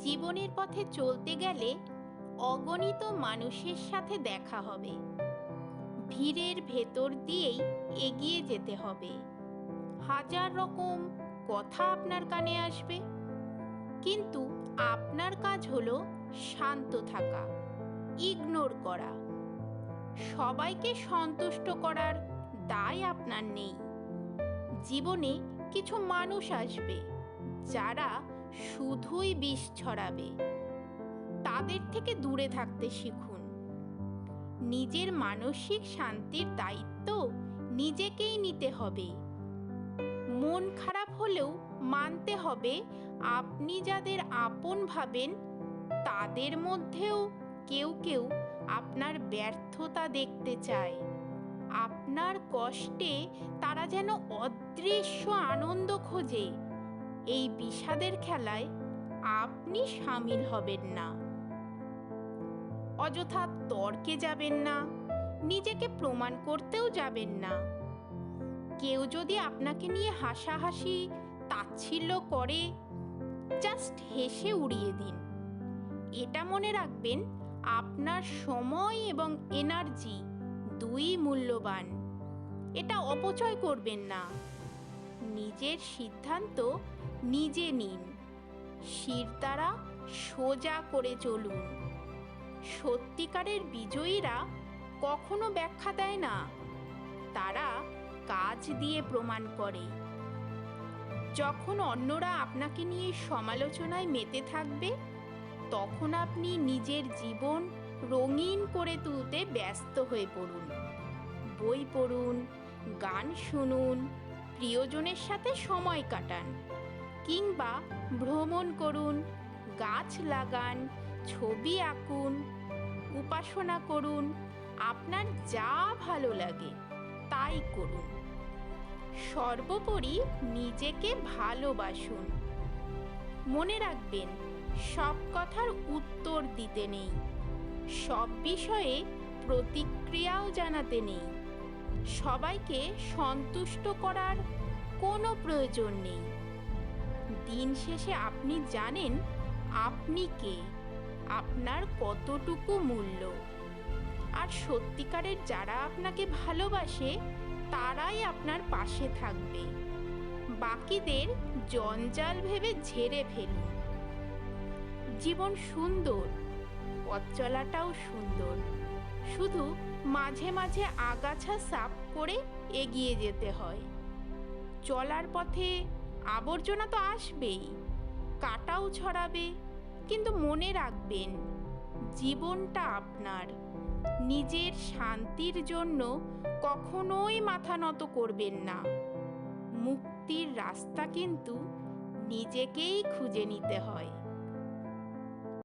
জীবনের পথে চলতে গেলে অগণিত মানুষের সাথে দেখা হবে। ভিড়ের ভেতর দিয়েই এগিয়ে যেতে হবে। হাজার রকম কথা আপনার কানে আসবে। কিন্তু আপনার কাজ হলো শান্ত থাকা, ইগনোর করা। সবাইকে সন্তুষ্ট করার দায় আপনার নেই। জীবনে কিছু মানুষ আসবে যারা শুধুই বিষ ছড়াবে। তাদের থেকে দূরে থাকতে শিখুন। নিজের মানসিক শান্তির দায়িত্ব নিজেকেই নিতে হবে। মন খারাপ হলেও মানতে হবে আপনি যাদের আপন ভাবেন, তাদের মধ্যেও কেউ কেউ আপনার ব্যর্থতা দেখতে চায়। আপনার কষ্টে তারা যেন অদৃশ্য আনন্দ খোঁজে। এই বিষাদের খেলায় আপনি সামিল হবেন না। অযথা তর্কে যাবেন না, নিজেকে প্রমাণ করতেও যাবেন না। কেউ যদি আপনাকে নিয়ে হাসাহাসি, তাচ্ছিল্য করে জাস্ট হেসে উড়িয়ে দিন। এটা মনে রাখবেন, আপনার সময় এবং এনার্জি দুই মূল্যবান। এটা অপচয় করবেন না। নিজের সিদ্ধান্ত নিজে নিন। শির দ্বারা সোজা করে চলুন। সত্যিকারের বিজয়ীরা কখনো ব্যাখ্যা দেয় না। তারা কাজ দিয়ে প্রমাণ করে। যখন অন্যরা আপনাকে নিয়ে সমালোচনায় মেতে থাকবে, তখন আপনি নিজের জীবন রঙিন করে তুলতে ব্যস্ত হয়ে পড়ুন। বই পড়ুন, গান শুনুন, প্রিয়জনের সাথে সময় কাটান। কিংবা ভ্রমণ করুন, গাছ লাগান, ছবি আঁকুন, উপাসনা করুন, আপনার যা ভালো লাগে তাই করুন। সর্বোপরি নিজেকে ভালোবাসুন। মনে রাখবেন, সব কথার উত্তর দিতে নেই। সব বিষয়ে প্রতিক্রিয়াও জানাতে নেই। সবাইকে সন্তুষ্ট করার কোনো প্রয়োজন নেই। দিন শেষে আপনি জানেন আপনি কে, আপনার কতটুকু মূল্য। আর সত্যিকারের যারা আপনাকে ভালোবাসে, তারাই আপনার পাশে থাকবে। বাকিদের জঞ্জাল ভেবে ঝেড়ে ফেলুন। জীবন সুন্দর, পথ চলাটাও সুন্দর। শুধু মাঝে মাঝে আগাছা সাফ করে এগিয়ে যেতে হয়। চলার পথে আবর্জনা তো আসবেই। কাটাও ছড়াবে, কিন্তু মনে রাখবেন, জীবনটা আপনার। নিজের শান্তির জন্য কখনোই মাথা নত করবেন না। মুক্তির রাস্তা কিন্তু নিজেকেই খুঁজে নিতে হয়।